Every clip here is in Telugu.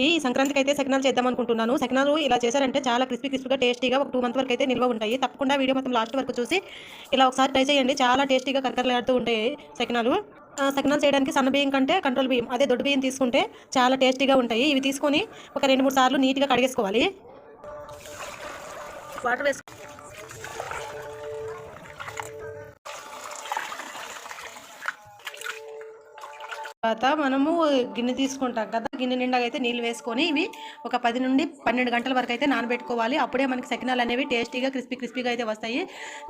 ఈ సంక్రాంతికి అయితే సెకనాలు చేద్దాం అనుకుంటున్నాను. సకినాలు ఇలా చేశారంటే చాలా క్రిస్పీ క్రిస్పీగా టేస్టీగా ఒక టూ మంత్ వరకు అయితే నిల్వ ఉంటాయి. తప్పకుండా వీడియో మొత్తం లాస్ట్ వరకు చూసి ఇలా ఒకసారి ట్రై చేయండి. చాలా టేస్టీగా కరకరలాడుతూ ఉంటాయి సకినాలు సెకనాలు సకినాలు చేయడానికి సన్న బియ్యం కంటే కంట్రోల్ బియ్యం అదే దొడ్డు బియ్యం తీసుకుంటే చాలా టేస్టీగా ఉంటాయి. ఇవి తీసుకొని ఒక రెండు మూడు సార్లు నీట్గా కడిగేసుకోవాలి. వాటర్ వేసుకో తర్వాత మనము గిన్నె తీసుకుంటాం కదా గిన్నె నిండా అయితే నీళ్ళు వేసుకొని ఇవి ఒక పది నుండి పన్నెండు గంటల వరకు అయితే నానబెట్టుకోవాలి. అప్పుడే మనకి సకినాలు అనేవి టేస్టీగా క్రిస్పీ క్రిస్పీగా అయితే వస్తాయి.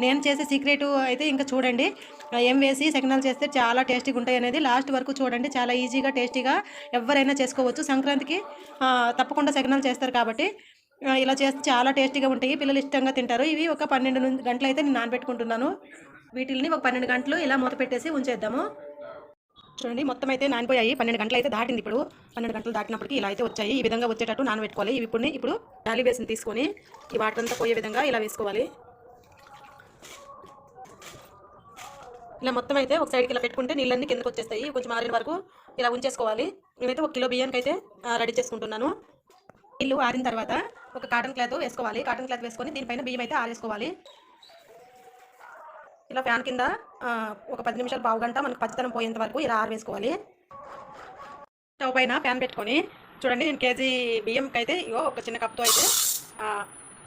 నేను చేసే సీక్రెట్ అయితే ఇంకా చూడండి. ఏం వేసి సకినాలు చేస్తే చాలా టేస్టీగా ఉంటాయి అనేది లాస్ట్ వరకు చూడండి. చాలా ఈజీగా టేస్టీగా ఎవరైనా చేసుకోవచ్చు. సంక్రాంతికి తప్పకుండా సకినాలు చేస్తారు కాబట్టి ఇలా చేస్తే చాలా టేస్టీగా ఉంటాయి. పిల్లలు ఇష్టంగా తింటారు. ఇవి ఒక పన్నెండు గంటలు అయితే నేను నానబెట్టుకుంటున్నాను. వీటిని ఒక పన్నెండు గంటలు ఇలా మూత పెట్టేసి ఉంచేద్దాము. చూడండి మొత్తం అయితే నానిపోయాయి. పన్నెండు గంటలు అయితే దాటింది ఇప్పుడు. పన్నెండు గంటలు దాటినప్పటికి ఇలా అయితే వచ్చాయి. ఈ విధంగా వచ్చేటట్టు నానబెట్టుకోవాలి. ఇవి ఇప్పుడు ఇప్పుడు జాలి బేసిన్ తీసుకొని ఈ వాటర్ అంతా పోయే విధంగా ఇలా వేసుకోవాలి. ఇలా మొత్తం అయితే ఒక సైడ్కి ఇలా పెట్టుకుంటే నీళ్ళన్నీ కిందకు వచ్చేస్తాయి. కొంచెం మారిన వరకు ఇలా ఉంచేసుకోవాలి. నేనైతే ఒక కిలో బియ్యానికి అయితే రెడీ చేసుకుంటున్నాను. నీళ్ళు ఆరిన తర్వాత ఒక కాటన్ క్లాత్ వేసుకోవాలి. కాటన్ క్లాత్ వేసుకొని దీనిపైన బియ్యం అయితే ఆరేసుకోవాలి. ఇలా ఫ్యాన్ కింద ఒక పది నిమిషాలు పావు గంట మనకు పచ్చితనం పోయేంత వరకు ఇలా ఆరవేసుకోవాలి. స్టవ్ పైన ప్యాన్ పెట్టుకొని చూడండి నేను కేజీ బియ్యంకి అయితే ఇగో ఒక చిన్న కప్తో అయితే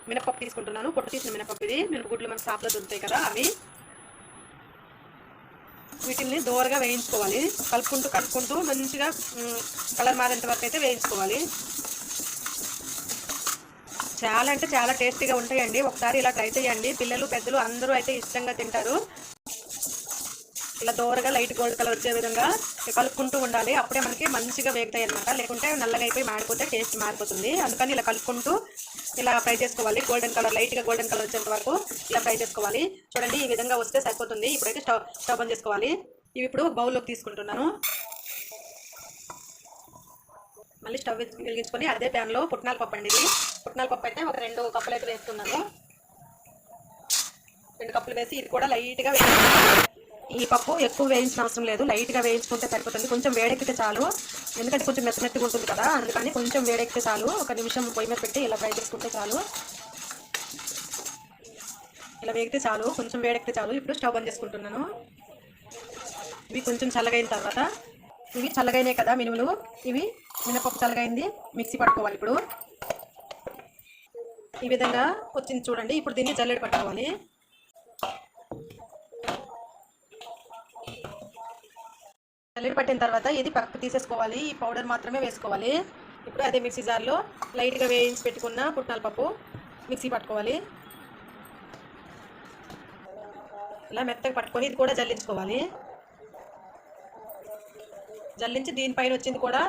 మినపప్పు తీసుకుంటున్నాను. పొట్టు తీసిన మినపప్పు ఇది. మినపగుడ్లు మనకు షాప్లో దొరుకుతాయి కదా అవి. వీటిని దోరగా వేయించుకోవాలి. కలుపుకుంటూ కలుపుకుంటూ మంచిగా కలర్ మారేంత వరకు అయితే వేయించుకోవాలి. చాలా అంటే చాలా టేస్టీగా ఉంటాయండి. ఒకసారి ఇలా ట్రై చేయండి. పిల్లలు పెద్దలు అందరూ అయితే ఇష్టంగా తింటారు. ఇలా దోరగా లైట్ గోల్డ్ కలర్ వచ్చే విధంగా కలుపుకుంటూ ఉండాలి. అప్పుడే మనకి మంచిగా వేగుతాయి అనమాట లేకుంటే నల్లగా అయిపోయి మాడిపోతే టేస్ట్ మారిపోతుంది. అందుకని ఇలా కలుపుకుంటూ ఇలా ఫ్రై చేసుకోవాలి. గోల్డెన్ కలర్ లైట్గా గోల్డెన్ కలర్ వచ్చేంత వరకు ఇలా ఫ్రై చేసుకోవాలి. చూడండి ఈ విధంగా వస్తే సరిపోతుంది. ఇప్పుడైతే స్టవ్ స్టవ్ ఆన్ చేసుకోవాలి. ఇవి ఇప్పుడు బౌల్లోకి తీసుకుంటున్నాను. మళ్ళీ స్టవ్ వెలిగించుకొని అదే ప్యాన్లో పుట్నాల పప్పు అండి ఇది. పుట్నాల పప్పు అయితే ఒక రెండు కప్పులు అయితే వేస్తున్నాను. రెండు కప్పులు వేసి ఇది కూడా లైట్గా వేయించుకుంటాను ఈ పప్పు ఎక్కువ వేయించిన అవసరం లేదు. లైట్గా వేయించుకుంటే సరిపోతుంది. కొంచెం వేడెక్కితే చాలు. ఎందుకంటే కొంచెం మెత్తమెత్తగా ఉంటుంది కదా అందుకని కొంచెం వేడెక్కితే చాలు. ఒక నిమిషం పొయ్యి మీద పెట్టి ఇలా ఫ్రై చేసుకుంటే చాలు. ఇలా వేగితే చాలు. కొంచెం వేడెక్కితే చాలు. ఇప్పుడు స్టవ్ బంద్ చేసుకుంటున్నాను. ఇవి కొంచెం చల్లగైన తర్వాత ఇవి చల్లగైనాయి కదా మినుములు. ఇవి మినపప్పు చల్లగైంది. మిక్సీ పట్టుకోవాలి ఇప్పుడు. ఈ విధంగా వచ్చింది చూడండి. ఇప్పుడు దీన్ని జల్లెడ పట్టుకోవాలి. జల్లెడ పట్టిన తర్వాత ఇది పక్కకు తీసేసుకోవాలి. ఈ పౌడర్ మాత్రమే వేసుకోవాలి. ఇప్పుడు అదే మిక్సీ జార్లో లైట్గా వేయించి పెట్టుకున్న పుట్నాల పప్పు మిక్సీ పట్టుకోవాలి. ఇలా మెత్తగా పట్టుకొని ఇది కూడా జల్లించుకోవాలి. జల్లించి దీనిపైన వచ్చింది కూడా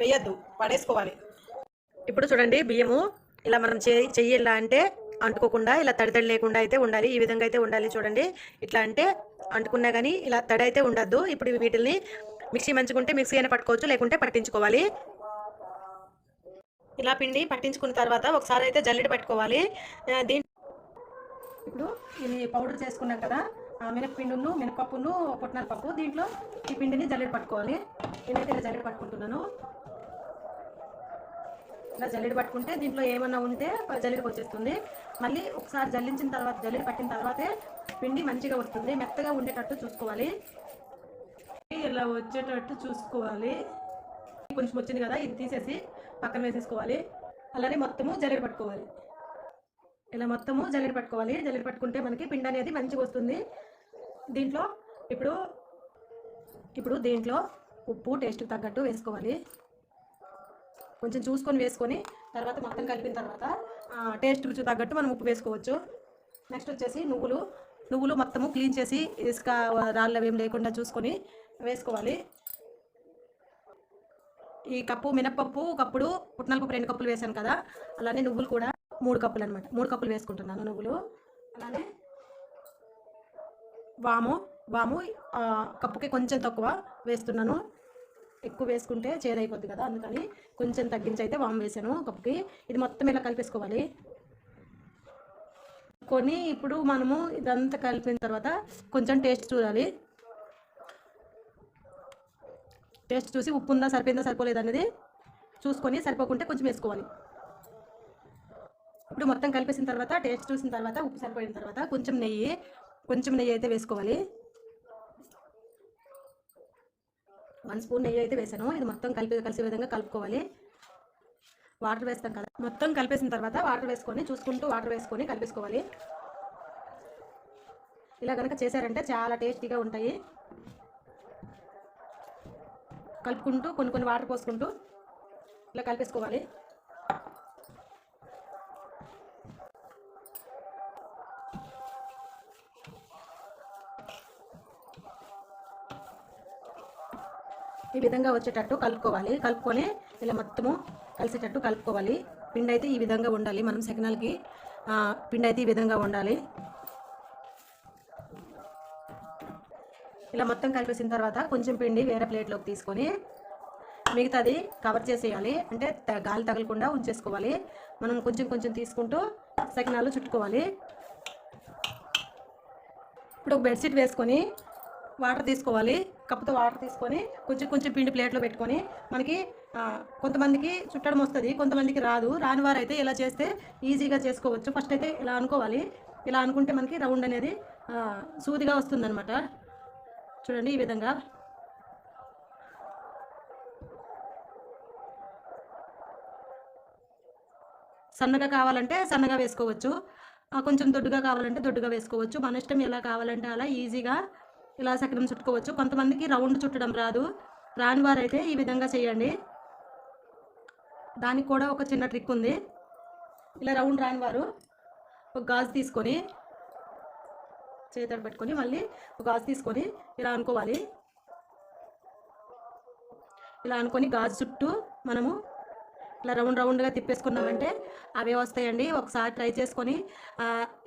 వేయద్దు పడేసుకోవాలి. ఇప్పుడు చూడండి బియ్యము ఇలా మనం చెయ్యి చెయ్యి ఇలా అంటే అంటుకోకుండా ఇలా తడి తడి లేకుండా అయితే ఉండాలి ఈ విధంగా అయితే ఉండాలి చూడండి. ఇట్లా అంటే అంటుకున్నా కానీ ఇలా తడి అయితే ఉండద్దు. ఇప్పుడు వీటిని మిక్సీ మంచుకుంటే మిక్సీ అయినా పట్టుకోవచ్చు లేకుంటే పట్టించుకోవాలి. ఇలా పిండి పట్టించుకున్న తర్వాత ఒకసారి అయితే జల్లెడ పెట్టుకోవాలి. దీని ఇప్పుడు ఇది పౌడర్ చేసుకున్నాం కదా మినప్పిండును మినపప్పును పుట్నాల పప్పు దీంట్లో ఈ పిండిని జల్లెడ పట్టుకోవాలి. నేనైతే ఇలా జల్లెడ పట్టుకుంటున్నాను ఇలా జల్లెడ పట్టుకుంటే దీంట్లో ఏమన్నా ఉంటే జల్లెడకి వచ్చేస్తుంది. మళ్ళీ ఒకసారి జల్లించిన తర్వాత జల్లెడ పట్టిన తర్వాతే పిండి మంచిగా వస్తుంది మెత్తగా ఉండేటట్టు చూసుకోవాలి. ఇలా వచ్చేటట్టు చూసుకోవాలి. కొంచెం వచ్చింది కదా ఇది తీసేసి పక్కన వేసేసుకోవాలి. అలానే మొత్తము జల్లెడ పట్టుకోవాలి. ఇలా మొత్తము జల్లెడ పట్టుకోవాలి. జల్లెడ పట్టుకుంటే మనకి పిండి అనేది మంచిగా వస్తుంది. దీంట్లో ఇప్పుడు ఇప్పుడు దీంట్లో ఉప్పు టేస్ట్కి తగ్గట్టు వేసుకోవాలి. కొంచెం చూసుకొని వేసుకొని తర్వాత మొత్తం కలిపిన తర్వాత టేస్ట్ రుచి తగ్గట్టు మనం ఉప్పు వేసుకోవచ్చు. నెక్స్ట్ వచ్చేసి నువ్వులు. నువ్వులు మొత్తము క్లీన్ చేసి ఇసుక రాళ్ళు ఏం లేకుండా చూసుకొని వేసుకోవాలి. ఈ కప్పు మినప్పప్పు ఒకప్పుడు పుట్నాల పప్పు రెండు కప్పులు వేసాను కదా అలానే నువ్వులు కూడా మూడు కప్పులు అనమాట మూడు కప్పులు వేసుకుంటున్నాను నువ్వులు. అలానే వాము వాము కప్పుకి కొంచెం తక్కువ వేస్తున్నాను. ఎక్కువ వేసుకుంటే చేదైపోద్ది కదా అందుకని కొంచెం తగ్గించి అయితే వాము వేసాను కప్పుకి. ఇది మొత్తం ఇలా కలిపేసుకోవాలి. కొని ఇప్పుడు మనము ఇదంతా కలిపిన తర్వాత కొంచెం టేస్ట్ చూడాలి. టేస్ట్ చూసి ఉప్పు ఉందా సరిపోయిందా సరిపోలేదు అనేది చూసుకొని సరిపోకుంటే కొంచెం వేసుకోవాలి. ఇప్పుడు మొత్తం కలిపేసిన తర్వాత టేస్ట్ చూసిన తర్వాత ఉప్పు సరిపోయిన తర్వాత కొంచెం నెయ్యి కొంచెం నెయ్యి అయితే వేసుకోవాలి. వన్ స్పూన్ నెయ్యి అయితే వేసాను. ఇది మొత్తం కలిపి కలిసే విధంగా కలుపుకోవాలి. వాటర్ వేస్తాం కదా. మొత్తం కలిపేసిన తర్వాత వాటర్ వేసుకొని చూసుకుంటూ వాటర్ వేసుకొని కలిపేసుకోవాలి. ఇలా కనుక చేశారంటే చాలా టేస్టీగా ఉంటాయి. కలుపుకుంటూ కొన్ని కొన్ని వాటర్ పోసుకుంటూ ఇలా కలిపేసుకోవాలి. ఈ విధంగా వచ్చేటట్టు కలుపుకోవాలి. కలుపుకొని ఇలా మొత్తము కలిసేటట్టు కలుపుకోవాలి. పిండి అయితే ఈ విధంగా ఉండాలి. మనం సెకనాలకి పిండి అయితే ఈ విధంగా ఉండాలి. ఇలా మొత్తం కలిపేసిన తర్వాత కొంచెం పిండి వేరే ప్లేట్లోకి తీసుకొని మిగతాది కవర్ చేసేయాలి. అంటే గాలి తగలకుండా ఉంచేసుకోవాలి. మనం కొంచెం కొంచెం తీసుకుంటూ సెకనాలు చుట్టుకోవాలి. ఇప్పుడు ఒక బెడ్షీట్ వేసుకొని వాటర్ తీసుకోవాలి. కప్పుతో వాటర్ తీసుకొని కొంచెం కొంచెం పిండి ప్లేట్లో పెట్టుకొని మనకి కొంతమందికి చుట్టడం వస్తుంది కొంతమందికి రాదు. రాని వారైతే ఇలా చేస్తే ఈజీగా చేసుకోవచ్చు. ఫస్ట్ అయితే ఇలా అనుకోవాలి. ఇలా అనుకుంటే మనకి రౌండ్ అనేది సూదిగా వస్తుందన్నమాట. చూడండి ఈ విధంగా. సన్నగా కావాలంటే సన్నగా వేసుకోవచ్చు. కొంచెం దొడ్డుగా కావాలంటే దొడ్డుగా వేసుకోవచ్చు. మన ఇష్టం ఎలా కావాలంటే అలా ఈజీగా ఇలా సకలం చుట్టుకోవచ్చు. కొంతమందికి రౌండ్ చుట్టడం రాదు. రాని వారైతే ఈ విధంగా చేయండి. దానికి కూడా ఒక చిన్న ట్రిక్ ఉంది. ఇలా రౌండ్ రాని వారు ఒక గాజు తీసుకొని చేతడు పెట్టుకొని మళ్ళీ ఒక గాజు తీసుకొని ఇలా అనుకోవాలి. ఇలా అనుకొని గాజు చుట్టూ మనము ఇలా రౌండ్ రౌండ్గా తిప్పేసుకున్నామంటే అవే వస్తాయండి. ఒకసారి ట్రై చేసుకొని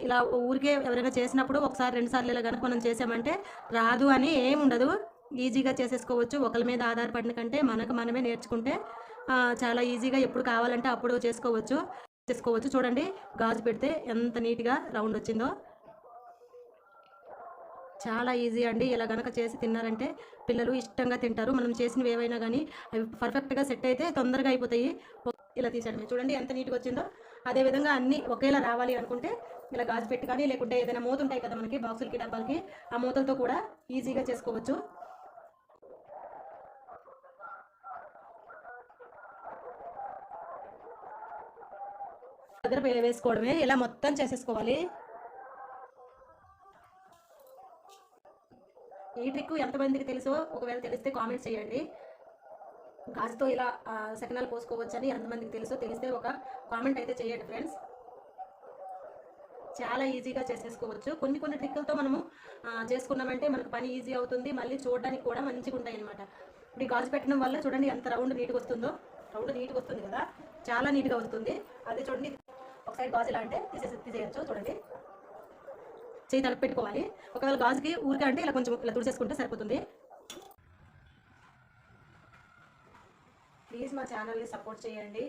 ఇలా ఊరికే ఎవరైనా చేసినప్పుడు ఒకసారి రెండుసార్లు ఇలా కనుక మనం చేసామంటే రాదు అని ఏం ఉండదు. ఈజీగా చేసేసుకోవచ్చు. ఒకరి మీద ఆధారపడిన కంటే మనకు మనమే నేర్చుకుంటే చాలా ఈజీగా ఎప్పుడు కావాలంటే అప్పుడు చేసుకోవచ్చు. చేసుకోవచ్చు. చూడండి గాజు పెడితే ఎంత నీట్గా రౌండ్ వచ్చిందో. చాలా ఈజీ అండి. ఇలా గనక చేసి తిన్నారంటే పిల్లలు ఇష్టంగా తింటారు. మనం చేసినవి ఏవైనా కానీ అవి పర్ఫెక్ట్గా సెట్ అయితే తొందరగా అయిపోతాయి. ఇలా తీసాడు చూడండి ఎంత నీట్గా వచ్చిందో. అదే విధంగా అన్నీ ఒకేలా రావాలి అనుకుంటే ఇలా గాజు పెట్టి కానీ లేకుంటే ఏదైనా మూత ఉంటాయి కదా మనకి బాక్సులకి డబ్బాలకి. ఆ మూతలతో కూడా ఈజీగా చేసుకోవచ్చు. దగ్గర వేసుకోవడమే. ఇలా మొత్తం చేసేసుకోవాలి. ఈ ట్రిక్ ఎంతమందికి తెలుసో ఒకవేళ తెలిస్తే కామెంట్ చేయండి. గాజుతో ఇలా ఆ, సకినాలు పోసుకోవచ్చని ఎంతమందికి తెలుసో తెలిస్తే ఒక కామెంట్ అయితే చేయండి ఫ్రెండ్స్ చాలా ఈజీగా చేసేసుకోవచ్చు. కొన్ని కొన్ని ట్రిక్కులతో మనము చేసుకున్నామంటే మనకు పని ఈజీ అవుతుంది. మళ్ళీ చూడడానికి కూడా మంచిగా ఉంటాయి అనమాట ఇప్పుడు గాజు పెట్టడం వల్ల చూడండి ఎంత రౌండ్ నీట్గా వస్తుందో. రౌండ్ నీట్గా వస్తుంది కదా. చాలా నీట్గా వస్తుంది. అదే చూడండి. ఒక సైడ్ గాజు ఇలా అంటే తీసేసి తీసేయచ్చు చూడండి. చేయి తలపు పెట్టుకోవాలి. ఒకవేళ గాజుకి ఊరికే అంటే ఇలా కొంచెం ఇలా తుడిచేసుకుంటే సరిపోతుంది. ప్లీజ్ మా ఛానల్ని సపోర్ట్ చేయండి.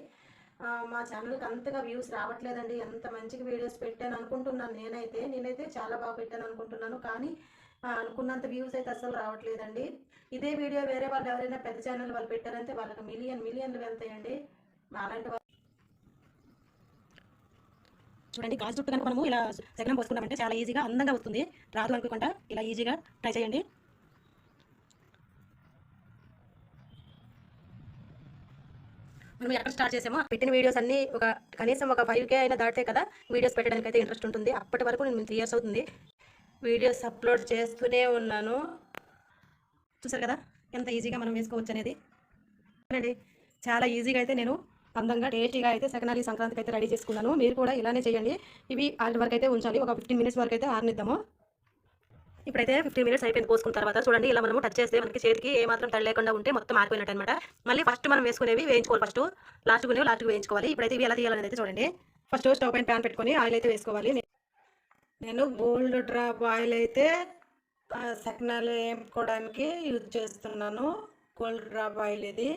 మా ఛానల్కి అంతగా వ్యూస్ రావట్లేదండి. ఎంత మంచిగా వీడియోస్ పెట్టాను అనుకుంటున్నాను నేనైతే. నేనైతే చాలా బాగా పెట్టాను అనుకుంటున్నాను. కానీ అనుకున్నంత వ్యూస్ అయితే అసలు రావట్లేదండి. ఇదే వీడియో వేరే వాళ్ళు ఎవరైనా పెద్ద ఛానల్ వాళ్ళు పెట్టారంటే వాళ్ళకి మిలియన్ మిలియన్లు వెళ్తాయండి. అలాంటి వాళ్ళు చూడండి గాజు జుట్టు కనుక మనము ఇలా సగనం పోసుకున్నామంటే చాలా ఈజీగా అందంగా వస్తుంది. రాదు అనుకోకుండా ఇలా ఈజీగా ట్రై చేయండి. మనం ఎక్కడ స్టార్ట్ చేసామో పెట్టిన వీడియోస్ అన్ని ఒక కనీసం ఒక ఫైవ్ కే అయినా దాటితే కదా వీడియోస్ పెట్టడానికి అయితే ఇంట్రెస్ట్ ఉంటుంది. అప్పటి వరకు నేను త్రీ ఇయర్స్ అవుతుంది. వీడియోస్ అప్లోడ్ చేస్తూనే ఉన్నాను. చూసారు కదా ఎంత ఈజీగా మనం వేసుకోవచ్చు అనేది. అండి చాలా ఈజీగా అయితే నేను అందంగా టేస్టీగా అయితే సెకండ్ సంక్రాంతికి అయితే రెడీ చేసుకున్నాను. మీరు కూడా ఇలానే చేయండి. ఇవి ఆరి వరకు అయితే ఉంచాలి. ఒక ఫిఫ్టీన్ మినిట్స్ వరకు అయితే ఆరనిద్దాము. ఇప్పుడైతే ఫిఫ్టీన్ మినిట్స్ అయిపోయింది పోసుకున్న తర్వాత చూడండి ఇలా మనము టచ్ చేస్తే మనకి చేతికి ఏమాత్రం తడి లేకుండా ఉంటే మొత్తం ఆరిపోయినట్టు అనమాట మళ్ళీ ఫస్ట్ మనం వేసుకునేవి వేయించుకోవాలి ఫస్ట్ లాస్ట్ కొనేవి లాస్ట్కి వేయించుకోవాలి. ఇప్పుడైతే ఇవి ఎలా తీయాలనేది అయితే చూడండి. ఫస్ట్ స్టవ్ పైన ప్యాన్ పెట్టుకొని ఆయిల్ అయితే వేసుకోవాలి. నేను గోల్డ్ డ్రాప్ ఆయిల్ అయితే ఆ, సకినాలు వేపుకోవడానికి యూజ్ చేస్తున్నాను. గోల్డ్ డ్రాప్ ఆయిల్ ఇది.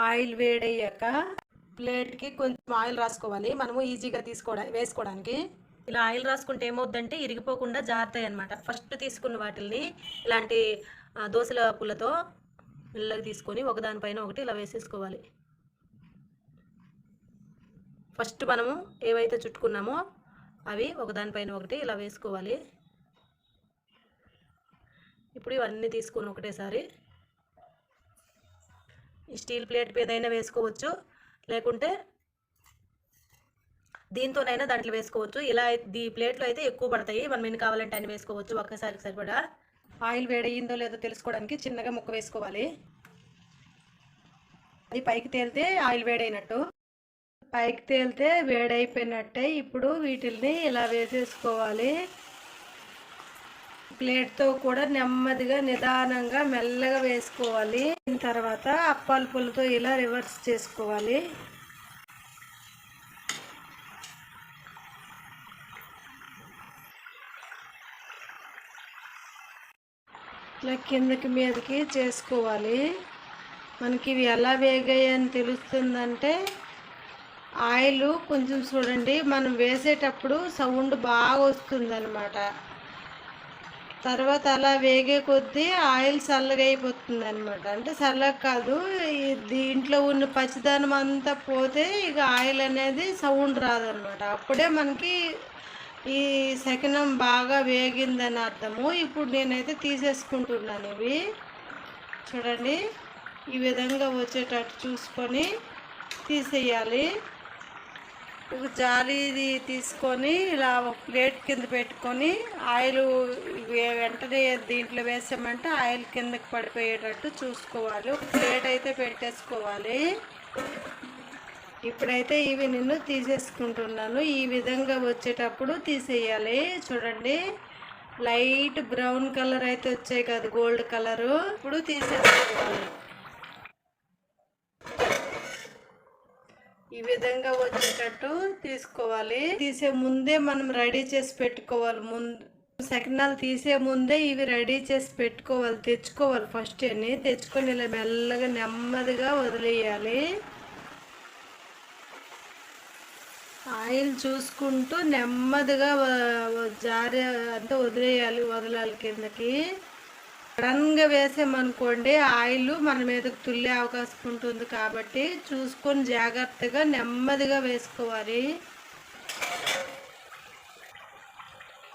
ఆయిల్ వేడయ్యాక ప్లేట్కి కొంచెం ఆయిల్ రాసుకోవాలి. మనము ఈజీగా తీసుకోవడానికి వేసుకోవడానికి ఇలా ఆయిల్ రాసుకుంటే ఏమవుద్దంటే ఇరిగిపోకుండా జారుతాయి అనమాట ఫస్ట్ తీసుకున్న వాటిల్ని ఇలాంటి దోశల దోసల పుల్లతో మెల్లగా తీసుకొని ఒకదానిపైన ఒకటి ఇలా వేసేసుకోవాలి. ఫస్ట్ మనము ఏవైతే చుట్టుకున్నామో అవి ఒకదానిపైన ఒకటి ఇలా వేసుకోవాలి. ఇప్పుడు ఇవన్నీ తీసుకొని ఒకటేసారి స్టీల్ ప్లేట్ ఏదైనా వేసుకోవచ్చు. లేకుంటే దీంతోనైనా దాంట్లో వేసుకోవచ్చు. ఇలా ఈ ప్లేట్లో అయితే ఎక్కువ పడతాయి. మనం ఎన్ని కావాలంటే అన్ని వేసుకోవచ్చు. ఒక్కసారి సరిపడా ఆయిల్ వేడయిందో లేదో తెలుసుకోవడానికి చిన్నగా ముక్క వేసుకోవాలి. అది పైకి తేలితే ఆయిల్ వేడైనట్టు. పైకి తేలితే వేడైపోయినట్టే. ఇప్పుడు వీటిల్ని ఇలా వేసేసుకోవాలి. ప్లేట్తో కూడా నెమ్మదిగా నిదానంగా మెల్లగా వేసుకోవాలి. తర్వాత అప్పాల పుల్లతో ఇలా రివర్స్ చేసుకోవాలి. ఇట్లా కిందకి మీదకి చేసుకోవాలి. మనకి ఇవి ఎలా వేగాయని తెలుస్తుందంటే ఆయిల్ కొంచెం చూడండి మనం వేసేటప్పుడు సౌండ్ బాగా వస్తుందన్నమాట. తర్వాత అలా వేగే కొద్దీ ఆయిల్ చల్లగా అయిపోతుంది అనమాట అంటే చల్లగా కాదు దీంట్లో ఉన్న పచ్చిదనం అంతా పోతే ఇక ఆయిల్ అనేది సౌండ్ రాదనమాట అప్పుడే మనకి ఈ శకనం బాగా వేగిందని అర్థము. ఇప్పుడు నేనైతే తీసేసుకుంటున్నాను ఇవి. చూడండి ఈ విధంగా వచ్చేటట్టు చూసుకొని తీసేయాలి. జాలీది తీసుకొని ఇలా ఒక ప్లేట్ కింద పెట్టుకొని ఆయిల్ వెంటనే దీంట్లో వేసామంటే ఆయిల్ కిందకి పడిపోయేటట్టు చూసుకోవాలి. ఒక ప్లేట్ అయితే పెట్టేసుకోవాలి. ఇప్పుడైతే ఇవి నేను తీసేసుకుంటున్నాను. ఈ విధంగా వచ్చేటప్పుడు తీసేయాలి. చూడండి. లైట్ బ్రౌన్ కలర్ అయితే వచ్చాయి కదా గోల్డ్ కలరు. ఇప్పుడు తీసేసుకోవాలి. ఈ విధంగా వచ్చేటట్టు తీసుకోవాలి. తీసే ముందే మనం రెడీ చేసి పెట్టుకోవాలి. ముందు సెకండాలు తీసే ముందే ఇవి రెడీ చేసి పెట్టుకోవాలి. తెచ్చుకోవాలి ఫస్ట్ అని తెచ్చుకొని ఇలా మెల్లగా నెమ్మదిగా వదిలేయాలి. ఆయిల్ చూసుకుంటూ నెమ్మదిగా జారే అంటే వదిలేయాలి. వదలాలి కిందకి. సడన్గా వేసామనుకోండి ఆయిల్ మన మీదకు తుల్లే అవకాశం ఉంటుంది కాబట్టి చూసుకొని జాగ్రత్తగా నెమ్మదిగా వేసుకోవాలి.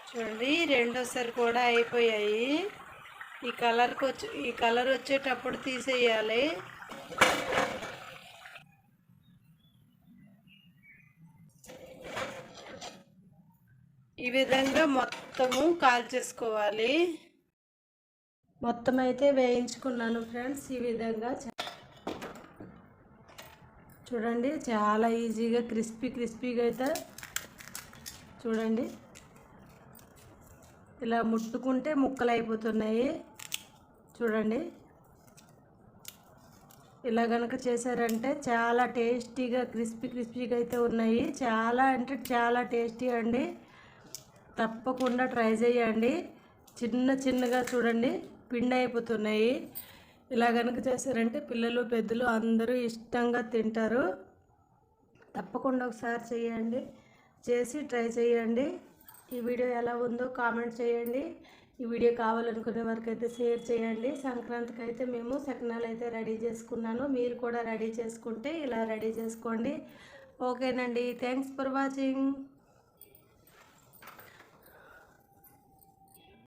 చూడండి రెండోసారి కూడా అయిపోయాయి. ఈ కలర్కి వచ్చి ఈ కలర్ వచ్చేటప్పుడు తీసేయాలి. ఈ విధంగా మొత్తము కాల్చేసుకోవాలి. మొత్తం అయితే వేయించుకున్నాను ఫ్రెండ్స్. ఈ విధంగా చూడండి చాలా ఈజీగా క్రిస్పీ క్రిస్పీగా అయితే చూడండి. ఇలా ముట్టుకుంటే ముక్కలు అయిపోతున్నాయి చూడండి. ఇలా కనుక చేశారంటే చాలా టేస్టీగా క్రిస్పీ క్రిస్పీగా అయితే ఉన్నాయి. చాలా అంటే చాలా టేస్టీ అండి. తప్పకుండా ట్రై చేయండి. చిన్న చిన్నగా చూడండి. పిండి అయిపోతున్నాయి ఇలా కనుక చేశారంటే పిల్లలు పెద్దలు అందరూ ఇష్టంగా తింటారు. తప్పకుండా ఒకసారి చేయండి. చేసి ట్రై చేయండి. ఈ వీడియో ఎలా ఉందో కామెంట్ చేయండి. ఈ వీడియో కావాలనుకునే వరకు అయితే షేర్ చేయండి. సంక్రాంతికి అయితే మేము సకినాలు అయితే రెడీ చేసుకున్నాను. మీరు కూడా రెడీ చేసుకుంటే ఇలా రెడీ చేసుకోండి. ఓకేనండి. Thanks for watching.